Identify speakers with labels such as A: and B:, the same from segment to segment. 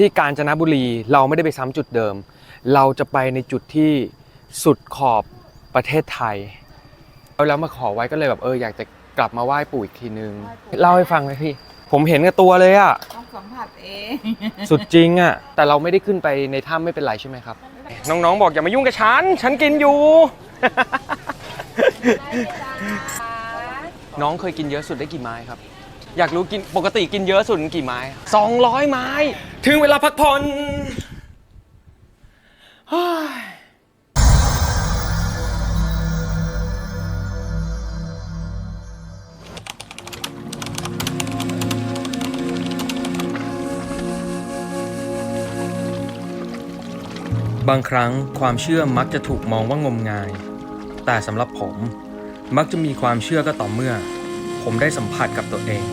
A: ที่กาญจนบุรีเราไม่ได้ไปซ้ำจุดเดิม เราจะไปในจุดที่สุดขอบประเทศไทย แล้วมาขอไว้ก็เลยแบบเอออยากจะกลับมาไหว้ปู่อีกทีนึง เล่าให้ฟังไหมพี่ ผมเห็นกับตัวเลยอะ
B: ต้องสัมผัสเอง
A: สุดจริงอะแต่เราไม่ได้ขึ้นไปในถ้ำไม่เป็นไรใช่ไหมครับ น้องๆบอกอย่ามายุ่งกับฉัน ฉันกินอยู่ น้องเคยกินเยอะสุดได้กี่ไม้ครับ อยากรู้กินปกติกินเยอะสุดกี่ไม้ 200 ไม้ ถึงเวลาพักผ่อนเฮ้ยบางครั้งความเชื่อมักจะถูกมองว่างมงาย แต่สำหรับผมมักจะมีความเชื่อก็ต่อเมื่อ ผมได้สัมผัสกับตัวเอง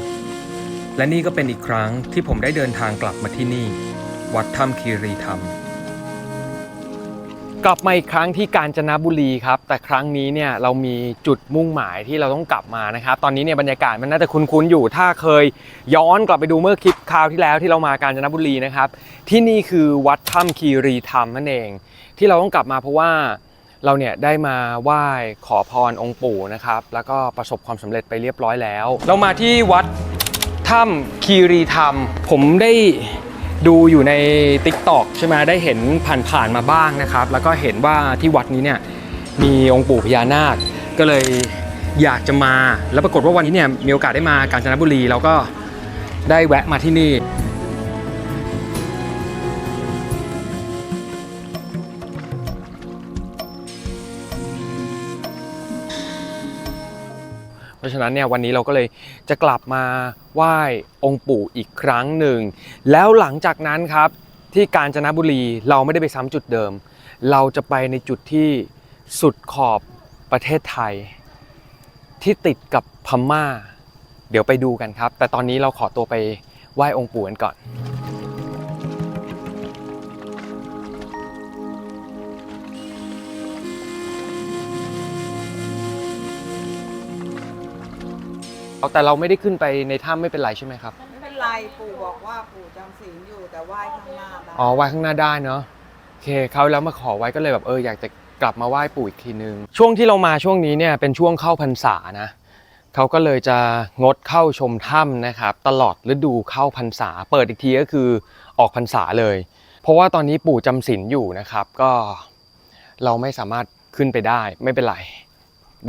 A: และนี่ก็เป็นอีกครั้งที่ผมได้เดินทางกลับมาที่นี่ วัดถ้ำคีรีธรรม กลับมาอีกครั้งที่กาญจนบุรีครับ แต่ครั้งนี้เนี่ยเรามีจุดมุ่งหมายที่เราต้องกลับมานะครับ ตอนนี้เนี่ยบรรยากาศมันน่าจะคุ้นๆอยู่ ถ้าเคยย้อนกลับไปดูเมื่อคลิปคราวที่แล้วที่เรามากาญจนบุรีนะครับ ที่นี่คือวัดถ้ำคีรีธรรมนั่นเอง ที่เราต้องกลับมาเพราะว่าเราเนี่ยได้มาไหว้ขอพรองค์ปู่นะครับ แล้วก็ประสบความสำเร็จไปเรียบร้อยแล้ว เรามาที่วัด ถ้ำคีรีธรรม ผมได้ดูอยู่ใน t ิ k t o k ใช่ไหมได้เห็นผ่านๆมาบ้างนะครับ แล้วก็เห็นว่าที่วัดนี้เนี่ยมีองค์ปู่พญานาค ก็เลยอยากจะมา แล้วปรากฏว่าวันนี้เนี่ยมีโอกาสได้มากาญจนบุรี แล้วก็ได้แวะมาที่นี่ เพราะฉะนั้นเนี่ยวันนี้เราก็เลยจะกลับมาไหว้องค์ปู่อีกครั้งหนึ่ง แล้วหลังจากนั้นครับที่กาญจนบุรีเราไม่ได้ไปซ้ำจุดเดิม เราจะไปในจุดที่สุดขอบประเทศไทย ที่ติดกับพม่า เดี๋ยวไปดูกันครับ แต่ตอนนี้เราขอตัวไปไหว้องค์ปู่กันก่อน เอาแต่เราไม่ได้ขึ้นไปในถ้ำไม่เป็นไรใช่ไหมครับ
B: ไม่เป็นไรปู่บอกว่าปู่จำศีลอยู่แต่ไหว้ข้างหน้าได้
A: อ๋อไหว้ข้างหน้าได้เนาะโอเคเขาแล้วมาขอไว้ก็เลยแบบเอออยากจะกลับมาไหว้ปู่อีกทีนึง ช่วงที่เรามาช่วงนี้เนี่ยเป็นช่วงเข้าพรรษานะเขาก็เลยจะงดเข้าชมถ้ำนะครับ ตลอดฤดูเข้าพรรษา เปิดอีกทีก็คือออกพรรษาเลย เพราะว่าตอนนี้ปู่จำศีลอยู่นะครับ ก็เราไม่สามารถขึ้นไปได้ไม่เป็นไร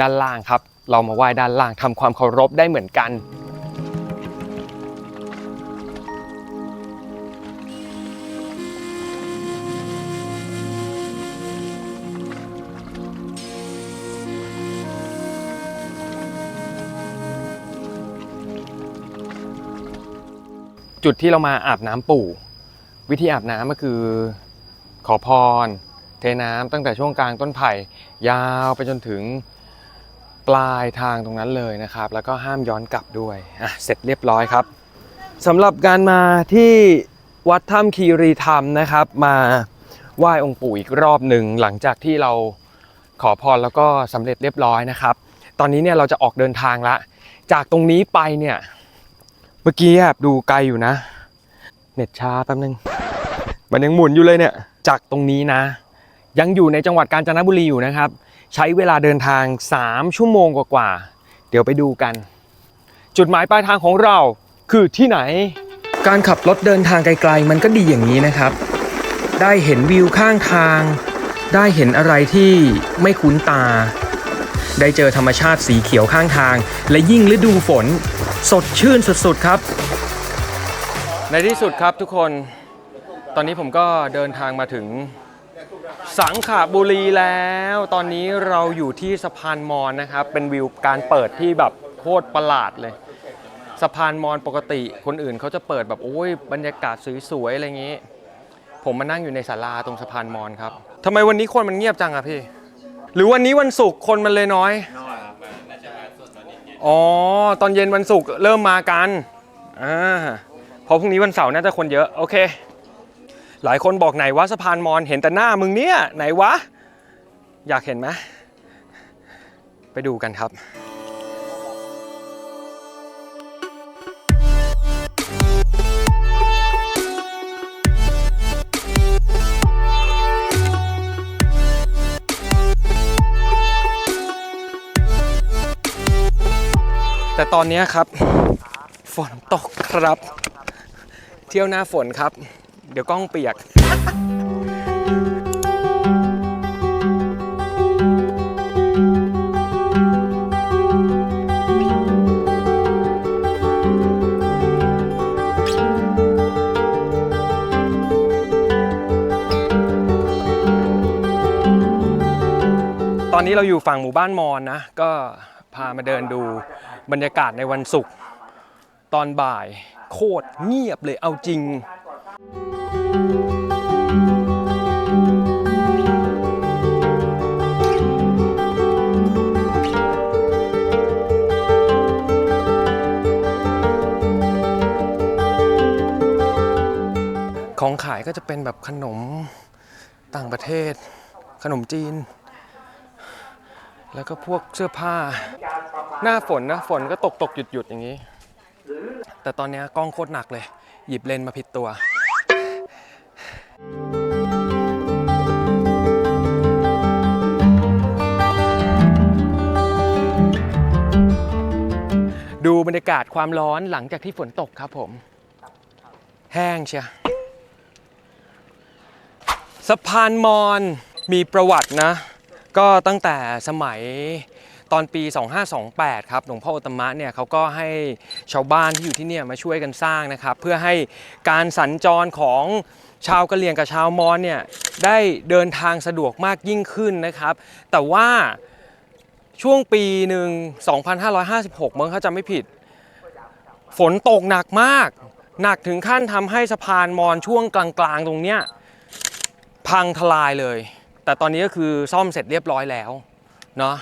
A: ด้านล่างครับ เรามาไหว้ด้านล่างทำความเคารพได้เหมือนกันจุดที่เรามาอาบน้ำปู่ วิธีอาบน้ำก็คือ ขอพร เทน้ำตั้งแต่ช่วงกลางต้นไผ่ ยาวไปจนถึง ปลายทางตรงนั้นเลยนะครับ แล้วก็ห้ามย้อนกลับด้วยอะเสร็จเรียบร้อยครับสำหรับการมาที่วัดถ้ำคีรีธรรมนะครับ มาไหว้องค์ปู่อีกรอบหนึ่งหลังจากที่เราขอพรแล้วก็สำเร็จเรียบร้อยนะครับ ตอนนี้เนี่ยเราจะออกเดินทางละ จากตรงนี้ไปเนี่ยเมื่อกี้แอบดูไกลอยู่นะ เน็ตช้าแป๊บนึง มันยังหมุนอยู่เลยเนี่ย จากตรงนี้นะ ยังอยู่ในจังหวัดกาญจนบุรีอยู่นะครับ ใช้เวลาเดินทาง 3 ชั่วโมงกว่าๆ เดี๋ยวไปดูกัน จุดหมายปลายทางของเราคือที่ไหน การขับรถเดินทางไกลๆ มันก็ดีอย่างนี้นะครับ ได้เห็นวิวข้างทาง ได้เห็นอะไรที่ไม่คุ้นตา ได้เจอธรรมชาติสีเขียวข้างทาง และยิ่งฤดูฝน สดชื่นสุดๆครับ ในที่สุดครับทุกคน ตอนนี้ผมก็เดินทางมาถึง สังขบุรีแล้ว ตอนนี้เราอยู่ที่สะพานมอนนะครับ เป็นวิวการเปิดที่แบบโคตรประหลาดเลย สะพานมอนปกติ คนอื่นเขาจะเปิดแบบโอ้ยบรรยากาศสวยๆอะไรอย่างนี้ ผมมานั่งอยู่ในศาลาตรงสะพานมอนครับทำไมวันนี้คนมันเงียบจังอะพี่ หรือวันนี้วันศุกร์คนมันเลยน้อย อ๋อ ตอนเย็นวันศุกร์เริ่มมากัน อ่าเพราะพรุ่งนี้วันเสาร์น่าจะคนเยอะ โอเค หลายคนบอกไหนวะสะพานมอนเห็นแต่หน้ามึงเนี่ยไหนวะ อยากเห็นไหมไปดูกันครับแต่ตอนนี้ครับ ฝนตกครับ เที่ยวหน้าฝนครับ เดี๋ยวกล้องเปียก ตอนนี้เราอยู่ฝั่งหมู่บ้านมอนนะ ก็พามาเดินดูบรรยากาศในวันศุกร์ตอนบ่ายโคตรเงียบเลยเอาจริง ของขายก็จะเป็นแบบขนมต่างประเทศ ขนมจีน แล้วก็พวกเสื้อผ้า หน้าฝนนะ ฝนก็ตกตกหยุดหยุดอย่างนี้ แต่ตอนนี้กล้องโคตรหนักเลย หยิบเลนมาผิดตัว ดูบรรยากาศความร้อนหลังจากที่ฝนตกครับผม แห้งเชียสะพานมอญมีประวัตินะ ก็ตั้งแต่สมัยตอนปี 2528 ครับ หลวงพ่ออุตตมะเนี่ยเขาก็ให้ชาวบ้านที่อยู่ที่เนี่ยมาช่วยกันสร้างนะครับ เพื่อให้การสัญจรของ ชาวกะเหรี่ยงกับชาวมอญเนี่ยได้เดินทางสะดวกมากยิ่งขึ้นนะครับ แต่ว่าช่วงปีหนึ่ง2556มั้งถ้าจำไม่ผิด ฝนตกหนักมาก หนักถึงขั้นทำให้สะพานมอญช่วงกลางๆ ตรงเนี้ยพังทลายเลย แต่ตอนนี้ก็คือซ่อมเสร็จเรียบร้อยแล้วเนาะ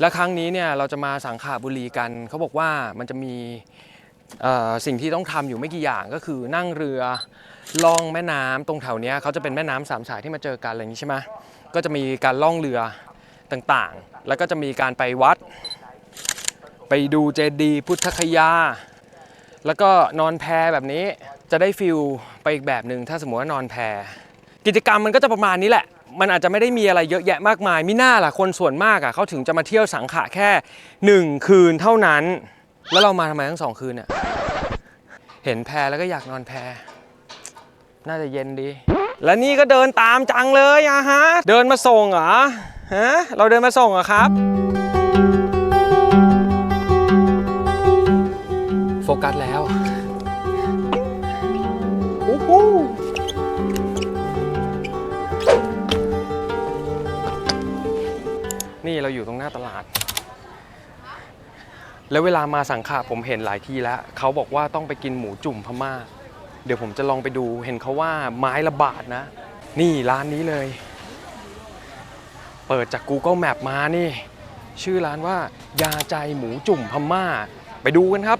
A: และครั้งนี้เนี่ยเราจะมาสังขาบุรีกัน เขาบอกว่ามันจะมีสิ่งที่ต้องทำอยู่ไม่กี่อย่างก็คือนั่งเรือ ล่องแม่น้ำตรงแถวเนี้ยเขาจะเป็นแม่น้ำสามสายที่มาเจอกันอะไรอย่างนี้ใช่ไหมก็จะมีการล่องเรือต่างๆ แล้วก็จะมีการไปวัด ไปดูเจดีย์พุทธคยา แล้วก็นอนแพแบบนี้จะได้ฟิลไปอีกแบบหนึ่งถ้าสมมติว่านอนแพกิจกรรมมันก็จะประมาณนี้แหละ มันอาจจะไม่ได้มีอะไรเยอะแยะมากมายมิน่าล่ะคนส่วนมากอะเขาถึงจะมาเที่ยวสังขะแค่หนึ่งคืนเท่านั้น แล้วเรามาทำไมทั้งสองคืนเนี่ยเห็นแพแล้วก็อยากนอนแพ น่าจะเย็นดี และนี่ก็เดินตามจังเลยอะฮะ เดินมาส่งเหรอฮะเราเดินมาส่งเหรอครับ โฟกัสแล้วโอ้โหนี่เราอยู่ตรงหน้าตลาด แล้วเวลามาสังขะผมเห็นหลายที่แล้ว เขาบอกว่าต้องไปกินหมูจุ่มพม่า เดี๋ยวผมจะลองไปดูเห็นเขาว่าไม้ละบาทนะ นี่ร้านนี้เลย เปิดจาก Google Map มานี่ ชื่อร้านว่ายาใจหมูจุ่มพม่า ไปดูกันครับ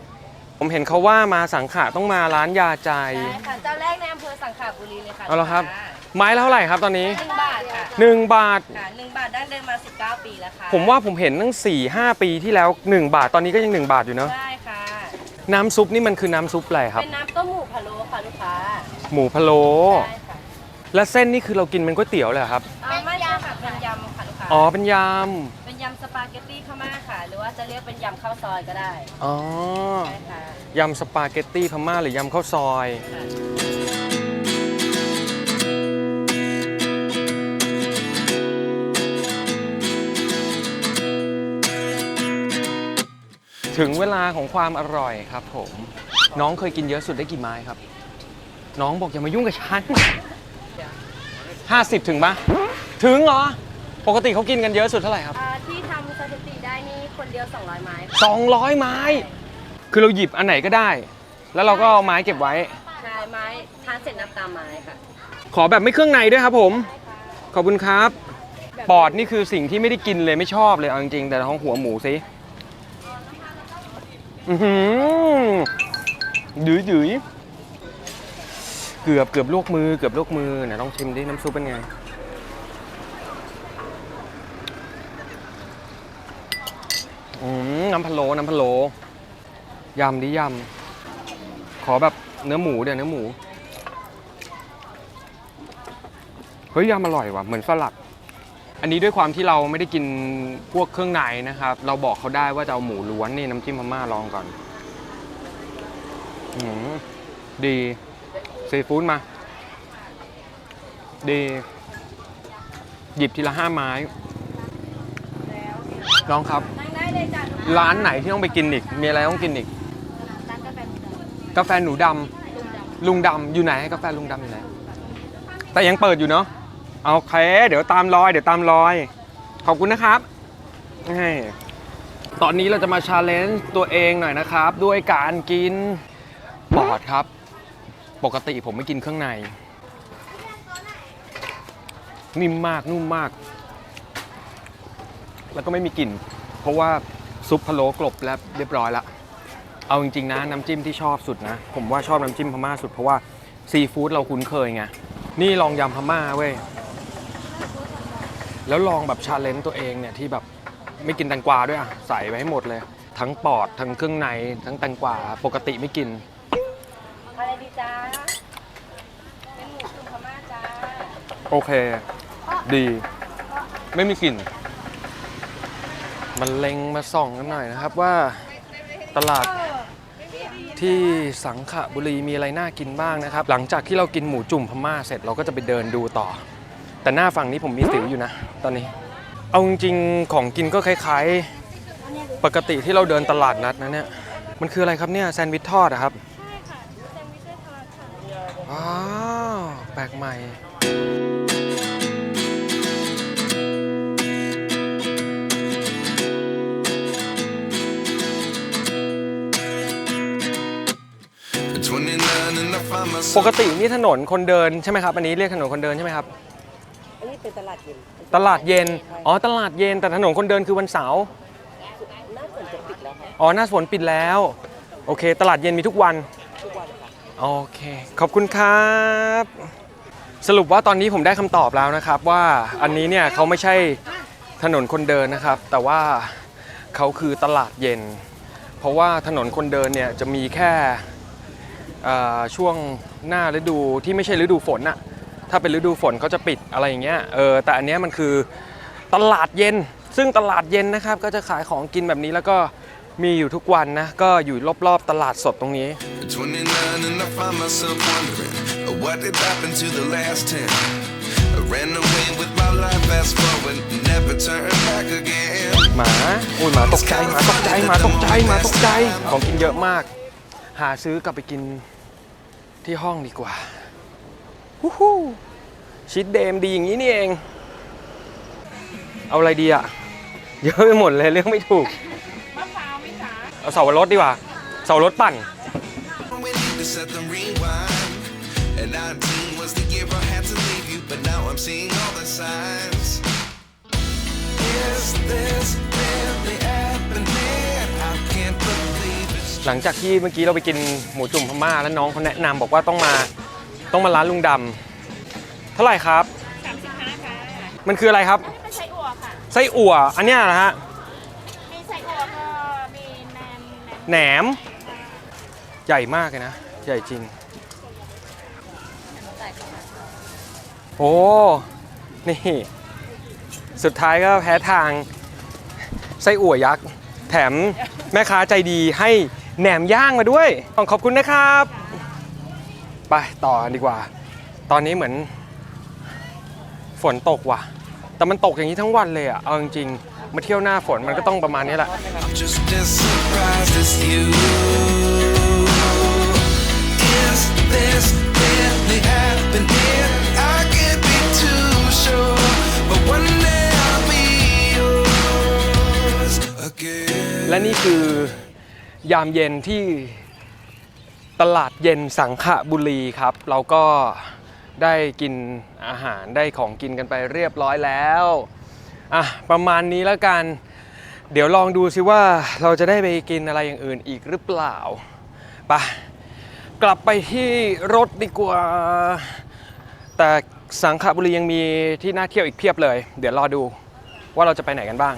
A: ผมเห็นเขาว่ามาสังขะต้องมาร้านยาใจ
C: ใช่ค่ะเจ้าแรกในอำเภอสังขละบุรีเลยค่ะ
A: เอาละครับ ไม้ละเท่าไหร่ครับตอนนี้
C: หนึ่งบาทค่ะ
A: 1 บาท
C: ค่ะหนึ่งบาทดั้งเดิมมา 19 ปีแล้วค่ะ
A: ผมว่าผมเห็นตั้ง4 5 ปีที่แล้ว 1 บาทตอนนี้ก็ยัง 1 บาทอยู่เนอะ
C: ได้ค่ะ
A: น้ำซุปนี่มันคือน้ำซุปอะไรครับ
C: เป็นน้ำต้มหมูพะโล้ค่ะลูกค้า
A: หมูพะโล้
C: ได้ค่ะ
A: และเส้นนี่คือเรากินเป็นก๋วยเตี๋ยวเลยเหรอครับ
C: เอาไม่ใช่ค่ะเป็นยำค่ะลูกค้า
A: อ๋อเป็นย
C: เป็นยำสปาเกตตี้ข้าวม่าค่ะ หรือว่าจะเรียกเป็นยำข้าวซอยก็ได้ำ
A: อ๋อ
C: ใช่ค่ะ
A: ยำสปาเกตตี้พม่าหรือยำข้าวซอย
C: ค่ะ
A: ถึงเวลาของความอร่อยครับผม น้องเคยกินเยอะสุดได้กี่ไม้ครับ น้องบอกอย่ามายุ่งกับฉัน50ถึงปะถึงเหรอ ปกติเขากินกันเยอะสุดเท่าไหร่ครับ
C: อ่าที่ทำสถิติได้นี่คนเดียว 200 ไม้ค่ะ
A: 200 ไม้ คือเราหยิบอันไหนก็ได้ แล้วเราก็เอาไม้เก็บไว้
C: ใช่ไม้ทานเสร็จนับตามไม้ค่ะ
A: ขอแบบไม่เครื่องในด้วยครับผม ขอบคุณครับ ปอดนี่คือสิ่งที่ไม่ได้กินเลยไม่ชอบเลยเอาจริงๆแต่ท้องหัวหมูสิอือหือ ดื้อดื้อเกือบเกือบลวกมือเกือบลวกมือไหนลองชิมดิน้ำซุปเป็นไงอืมน้ำพะโล้น้ำพะโล้ยำดิยำขอแบบเนื้อหมูเดี๋ยวเนื้อหมู เฮ้ยยำอร่อยว่ะ เหมือนสลัด อันนี้ด้วยความที่เราไม่ได้กินพวกเครื่องในนะครับ เราบอกเขาได้ว่าจะเอาหมูล้วนนี่น้ำจิ้มพม่าลองก่อนอืมดีซีฟู้ดมา ดี หยิบทีละห้าไม้น้องครับ
C: นั่งได้เลยจ้ะ
A: ร้านไหนที่ต้องไปกินอีก มีอะไรต้องกินอีก
C: ร้านกาแฟหมูด
A: กาแฟหนูดำ
C: ลุงดำ
A: ลุงดำอยู่ไหนกาแฟลุงดำอยู่ไหนแต่ยังเปิดอยู่เนาะ เอาโอเคเดี๋ยวตามรอย เดี๋ยวตามรอย ขอบคุณนะครับให้ตอนนี้เราจะมาชาเลนจ์ตัวเองหน่อยนะครับ ด้วยการกินปอดครับ ปกติผมไม่กินเครื่องใน นิ่มมากนุ่มมาก แล้วก็ไม่มีกลิ่น เพราะว่าซุปพะโล้กลบแล้วเรียบร้อยล้วเอาจริงๆนะน้ำจิ้มที่ชอบสุดนะ ผมว่าชอบน้ำจิ้มพม่าสุดเพราะว่าซีฟู้ดเราคุ้นเคยไงนี่ลองยำพม่าเว้ย แล้วลองแบบชาเลนจ์ตัวเองเนี่ยที่แบบไม่กินแตงกวาด้วยอะใส่ไปให้หมดเลย ทั้งปอดทั้งเครื่องในทั้งแตงกวาปกติไม่กิน
C: อะไรดีจ้าเป็นหมูจุ่มพม่าจ้า
A: โอเค ดี ไม่มีกลิ่น มันเล็งมาส่องกันหน่อยนะครับว่าตลาดที่สังขบุรีมีอะไรน่ากินบ้างนะครับ หลังจากที่เรากินหมูจุ่มพม่าเสร็จเราก็จะไปเดินดูต่อ แต่หน้าฝั่งนี้ผมมีสิวอยู่นะ ตอนนี้ เอาจริงๆของกินก็คล้ายๆ ปกติที่เราเดินตลาดนัดนะเนี่ย มันคืออะไรครับเนี่ยแซนด์วิชทอดอะครับ
C: ใช่ค่ะแซนด์วิชด้วยทอดค่ะ
A: ว้าวแปลกใหม่
D: 29 and I find
A: ป
D: myself
A: กตินี่ถนนคนเดินใช่ไหมครับ อันนี้เรียกถนนคนเดินใช่ไหมครับ
B: อันนี้ เป็นตลาดเย็น
A: ตลาดเย็น อ๋อ ตลาดเย็น แต่ถนนคนเดินคือวันเสาร์
B: น่าสนจะปิดแล้วค่ะ
A: อ๋อ หน้าฝนปิดแล้ว โอเค ตลาดเย็นมีทุกวัน
B: ทุกวันค่ะ
A: โอเค ขอบคุณครับ สรุปว่าตอนนี้ผมได้คำตอบแล้วนะครับ ว่าอันนี้เนี่ยเขาไม่ใช่ถนนคนเดินนะครับ แต่ว่าเขาคือตลาดเย็น เพราะว่าถนนคนเดินเนี่ยจะมีแค่เอ่อช่วงหน้าฤดูที่ไม่ใช่ฤดูฝนอะ ถ้าเป็นฤดูฝนเขาจะปิดอะไรอย่างเงี้ยเออแต่อันเนี้ยมันคือตลาดเย็น ซึ่งตลาดเย็นนะครับก็จะขายของกินแบบนี้แล้วก็มีอยู่ทุกวันนะ ก็อยู่รอบๆตลาดสดตรงนี้
D: 29 and I find myself wondering uh, what did happen to the last 10. I ran away with my life, fast forward, never turn back again.
A: หมาอุ้ยหมาตกใจหมาตกใจหมาตกใจหมาตกใจของกินเยอะมาก หาซื้อกลับไปกินที่ห้องดีกว่า ฮู้ฮู้ชีสเดมดีอย่างนี้นี่เอง เอาอะไรดีอะเยอะไปหมดเลยเรื่องไม่ถูก
B: มะพร้าวไหมคะ
A: เอาเสาวรสดีกว่า เสาวรสปั่น
D: We need to set them rewind. And 19 was the year I had to leave you, but now I'm seeing all the signs. Is this really happening? I can't believe it's
A: หลังจากที่เมื่อกี้เราไปกินหมูจุ่มพม่าแล้วน้องเขาแนะนำบอกว่าต้องมา ต้องมาร้านลุงดำเท่าไหร่ครับ
C: 35ค่ะ
A: มันคืออะไรครับ
C: เป็นไส้อั่วค่ะ
A: ไส้อั่ว อันเนี้ยนะฮะ
C: มีไส้อั่วก็มีแหนมแหนม
A: แหนม ใหญ่มากเลยนะ ใหญ่จริง โอ้ นี่ สุดท้ายก็แพ้ทาง ไส้อั่วยักษ์ แถมแม่ค้าใจดีให้แหนมย่างมาด้วย ขอบคุณนะครับ ไปต่อกันดีกว่า ตอนนี้เหมือน ฝนตกว่ะ แต่มันตกอย่างนี้ทั้งวันเลยอะเอาจริงๆมาเที่ยวหน้าฝนมันก็ต้องประมาณนี้แหละ
D: I'm just as surprised as you. Is this really happening? I can't be too sure, but one day I'll be yours again.
A: และนี่คือยามเย็นที่ ตลาดเย็นสังขบุรีครับ เราก็ได้กินอาหารได้ของกินกันไปเรียบร้อยแล้วอะประมาณนี้แล้วกัน เดี๋ยวลองดูซิว่าเราจะได้ไปกินอะไรอย่างอื่นอีกหรือเปล่าไปกลับไปที่รถดีกว่า แต่สังขบุรียังมีที่น่าเที่ยวอีกเพียบเลย เดี๋ยวรอดูว่าเราจะไปไหนกันบ้าง